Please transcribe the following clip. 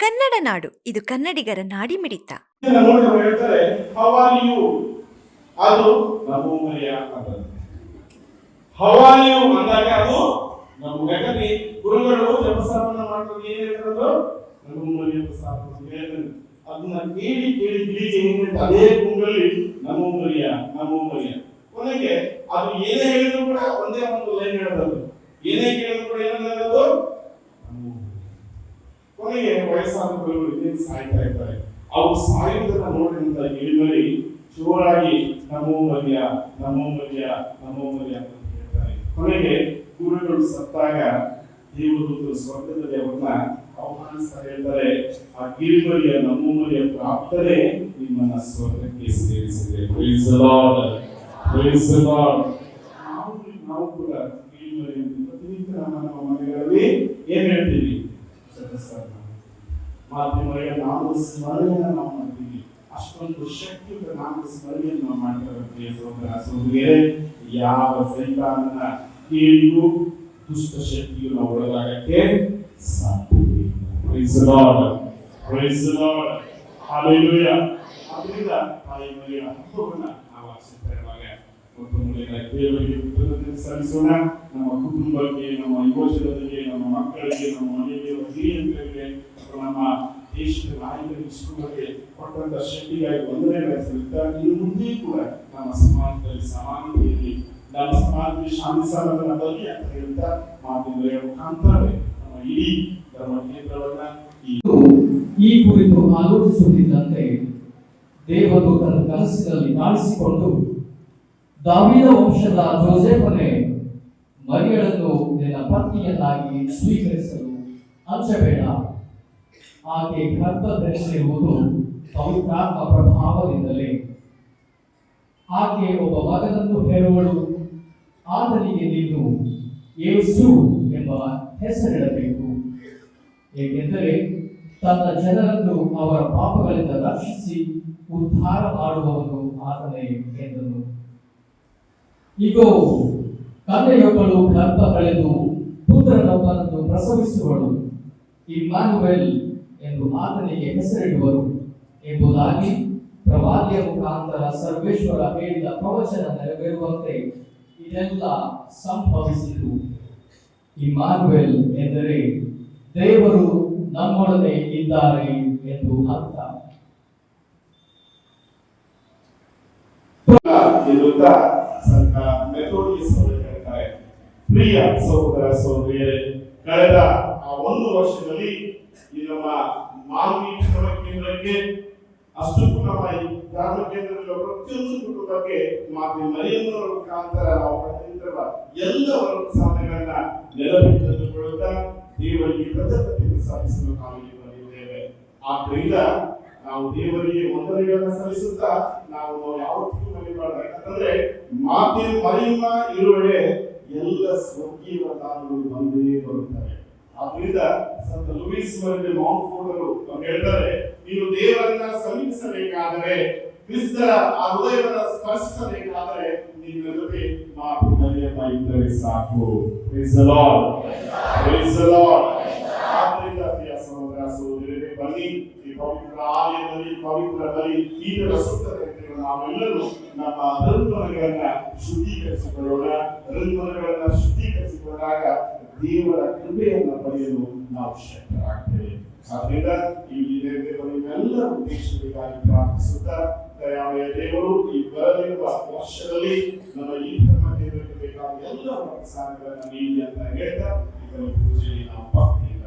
ಕನ್ನಡ ನಾಡು, ಇದು ಕನ್ನಡಿಗರ ನಾಡಿ ಮಿಡಿತ ಹೇಳ್ತಾರೆ ಅದನ್ನ ಕೇಳಿ ಕೇಳಿ ಅದೇ ಕೊನೆಗೆ ಅದು ಏನೇ ಹೇಳಿದ್ರು ಕೂಡ ಒಂದೇ ಒಂದು ಲೈನ್ ಹೇಳಬಹುದು ಏನೇ ಕೇಳಿದ್ರು ಕೂಡ ಏನನ್ನೋದು ಕೊನೆಗೆ ವಯಸ್ಸಾದ ಗುರುಗಳು ಇನ್ನೇನು ಸಾಯ್ತಾ ಇದ್ದಾರೆ. ಅವರು ಸಾಯುವುದನ್ನು ನೋಡಿದಂತ ಗಿಳಿಮರಿ ಜೋರಾಗಿ, ನಮೋ ಮಲ್ಯ ನಮೋ ಮಲ್ಯ ನಮೋ ಮಲ್ಯ ಅಂತ ಹೇಳ್ತಾರೆ. ಕೊನೆಗೆ ಗುರುಗಳು ಸತ್ತಾಗ ದೇವದೂತರು ಸ್ವರ್ಗದಲ್ಲಿ ಅವ್ರನ್ನ ಆಹ್ವಾನಿಸ್ತಾ ಹೇಳ್ತಾರೆ. ಆ ಗಿರಿಮರಿಯ ನಮೋ ಪ್ರಾಪ್ತರೇ ನಿಮ್ಮನ್ನ ಸ್ವರ್ಗಕ್ಕೆ ಸೇರಿಸಿದೆ. ನಾವು ಕೂಡ ಗಿರಿಮರಿ ಪ್ರತಿನಿತ್ಯ ನಮ್ಮ ಮನೆಗಳಲ್ಲಿ ಏನ್ ಹೇಳ್ತೀವಿ? ಸದಸ್ಯರನ್ನ. ಮಾಧ್ಯಮಗಳಿಗೆ ನಾವು ಸ್ಮರಣೆಯನ್ನ ನಾವು ಮಾಡ್ತೀವಿ ಅಷ್ಟೊಂದು ಶಕ್ತಿಯುತ ನಾವು ಸ್ಮರಣೆಯನ್ನು ನಾವು ಮಾಡ್ತಾರೆ ಪ್ರಿಯ ಸಹೋದರ ಸಹೋದರಿಯರೇ ಯಾವ ಸೈತಾನನ ಕೇಳಿಯೂ ದುಷ್ಟ ಶಕ್ತಿಯು ನಾವು ಒಳಗಾಗಕ್ಕೆ ಸಾಧ್ಯವಿಲ್ಲ Praise the Lord. Praise the Lord. Hallelujah. ಆದ್ರಿಂದ ತಾಯಿ ಮರಿಯ ಹಬ್ಬವನ್ನ ನಾವು ಆಚರಿಸ್ತಾ ಇರುವಾಗ ನಮ್ಮ ಕುಟುಂಬಕ್ಕೆ, ನಮ್ಮ ಯುವಜನರಿಗೆ ನಮ್ಮ ಮಕ್ಕಳಿಗೆ, ನಮ್ಮ ಮನೆಗೆ ಮತ್ತು ನಮ್ಮ ದೇಶದ ನಾಯಕರಿಗೆ ಇಷ್ಟಗಳಿಗೆ ಕೊಟ್ಟಂತ ಇನ್ನು ಮುಂದೆ ಕೂಡ ನಮ್ಮ ಸಮಾಜದಲ್ಲಿ ಸಮಾನತೆಯಲ್ಲಿ, ನಮ್ಮ ಶಾಂತಿ ಬರಲಿ ಅಂತ ಹೇಳ್ತಾ ಮಾತಿನ ಮುಖಾಂತರವೇ ನಮ್ಮ ಇಡೀ ಧರ್ಮ ಈ ಕುರಿತು ಆಲೋಚಿಸುತ್ತಿದ್ದಂತೆ ದೇವದೂತನ ಕನಸಿನಲ್ಲಿ ಕಾಣಿಸಿಕೊಂಡು ದಾವಿದ ವಂಶದ ಜೋಸೆಫನೇ ಮರಿಯಳನ್ನು ನಿನ್ನ ಪತ್ನಿಯನ್ನಾಗಿ ಸ್ವೀಕರಿಸಲು ಅಂಚಬೇಡ ಆಕೆ ಗರ್ಭ ಧರಿಸಿರುವುದು ಪವಿತ್ರಾತ್ಮ ಪ್ರಭಾವದಿಂದಲೇ. ಆಕೆ ಒಬ್ಬ ಮಗನನ್ನು ಹೇರುವಳು ಆತನಿಗೆ ನೀನು ಯೇಸು ಎಂಬ ಹೆಸರಿಡಬೇಕು. ಏಕೆಂದರೆ ತನ್ನ ಜನರನ್ನು ಅವರ ಪಾಪಗಳಿಂದ ರಕ್ಷಿಸಿ ಉದ್ಧಾರ ಮಾಡುವವನು ಆತನೇ ಎಂದನು. ಇಗೋ ತಂದೆಯೊಬ್ಬಳು ಗರ್ಭ ಕಳೆದು ಪುತ್ರನೊಬ್ಬನನ್ನು ಪ್ರಸವಿಸುವಳು. ಇಮ್ಮಾನುವೆಲ್ ಎಂದು ಆತನಿಗೆ ಹೆಸರಿಡುವರು. ಎಂಬುದಾಗಿ ಪ್ರವಾದಿಯ ಮುಖಾಂತರ ಸರ್ವೇಶ್ವರ ಹೇಳಿದ ಪ್ರವಚನ ನೆರವೇರುವಂತೆ ಇದೆಲ್ಲ ಸಂಭವಿಸಿತು. ಇಮ್ಮಾನುವೆಲ್ ಎಂದರೆ, ದೇವರು ನಮ್ಮೊಡನೆ ಇದ್ದಾರೆ ಎಂದು ಅರ್ಥ. ಇರುತ್ತ ಅವರು ಹೇಳ್ತಾರೆ. ಪ್ರಿಯ ಸಹೋದರ ಸಹೋದರಿಯರೇ, ಕಳೆದ, ಆ, ಒಂದು ವರ್ಷದಲ್ಲಿ ನಮ್ಮ ಮಾನವೀಯ ಧರ್ಮ ಕೇಂದ್ರಕ್ಕೆ ಅಷ್ಟಕ್ಕೂ ನಮ್ಮ ಧರ್ಮ ಕೇಂದ್ರದಲ್ಲಿರುವ ಪ್ರತಿಯೊಂದು ಕುಟುಂಬಕ್ಕೆ ಮಾತೆ ಮರಿಯಮ್ಮನವರ ಮುಖಾಂತರ ನಾವು ಪಡೆದಿರುವ ಎಲ್ಲ ಸಾಧನೆಗಳನ್ನ ನೆರವೇರಿಸಿಕೊಳ್ಳುತ್ತಾ ದೇವರಿಗೆ ಕೃತಜ್ಞತೆಯನ್ನು ಸಾಧಿಸಲು ನಾವು ಇಲ್ಲಿ ಬಂದಿದ್ದೇವೆ. ಆದ್ದರಿಂದ ನಾವು ದೇವರಿಗೆ ವಂದನೆಗಳನ್ನು ಸಲ್ಲಿಸುತ್ತಾ ನಾವು ಯಾವತ್ತಿಗೂ ಮರಿಬಾರ್ದು ಯಾಕಂತಂದ್ರೆ ಮಾತೆ ಮರಿಯಮ್ಮ ಇರುವೆಡೆ ಎಲ್ಲ ಸ್ವರ್ಗೀಯ ವರದಾನಗಳು ಬಂದೇ ಬರುತ್ತವೆ ಆದ್ರಿಂದ ಸಂತ ಲೂಯಿಸ್ ಮರಿಯ ಮೌಂಟ್ ಅವರು ಹೇಳ್ತಾರೆ ನೀವು ದೇವರನ್ನ ಸಮೀಪಿಸಬೇಕಾದರೆ, ಕ್ರಿಸ್ತರ ಆ ಹೃದಯವನ್ನು ಸ್ಪರ್ಶಿಸಬೇಕಾದರೆ ನಿಮ್ಮ ಜೊತೆ ಮಾತು ಮರಿಯಮ್ಮ ಇದ್ದರೆ ಸಾಕು. ಆದ್ರಿಂದ ಪ್ರಿಯ ಸಹೋದರ ಸಹೋದರಿಯರೇ, ಬನ್ನಿ ಈ ಪವಿತ್ರ ಆಲಯದಲ್ಲಿ ಪವಿತ್ರ ಬಲಿ ಈತರ ಸುತ್ತದಲ್ಲಿ ನಾವೆಲ್ಲರೂ ನಮ್ಮ ಹೃನ್ಮನಗಳನ್ನ ಶುದ್ಧೀಕರಿಸಿಕೊಳ್ಳೋಣ. ಹೃನ್ಮನಗಳನ್ನ ಶುದ್ಧೀಕರಿಸಿಕೊಂಡಾಗ ದೇವರ ಕೃಪೆಯನ್ನು ಪಡೆಯಲು ನಾವು ಶಕ್ತರಾಗ್ತೇವೆ. ಆದ್ರಿಂದ ಈ ನೆರವೇರುವ ನಿಮ್ಮೆಲ್ಲ ಉದ್ದೇಶಗಳಿಗಾಗಿ ಪ್ರಾರ್ಥಿಸುತ್ತಾ ದೇವರು, ಈ ಬರಲಿರುವ ವರ್ಷದಲ್ಲಿ ನಮ್ಮ ಈ ಧರ್ಮ ಬೇಕಾದ ಎಲ್ಲ ನೀಡಿ ಅಂತ ಹೇಳ್ತಾ ಪೂಜೆಯಲ್ಲಿ ನಾವು ಭಕ್ತಿಯಿಂದ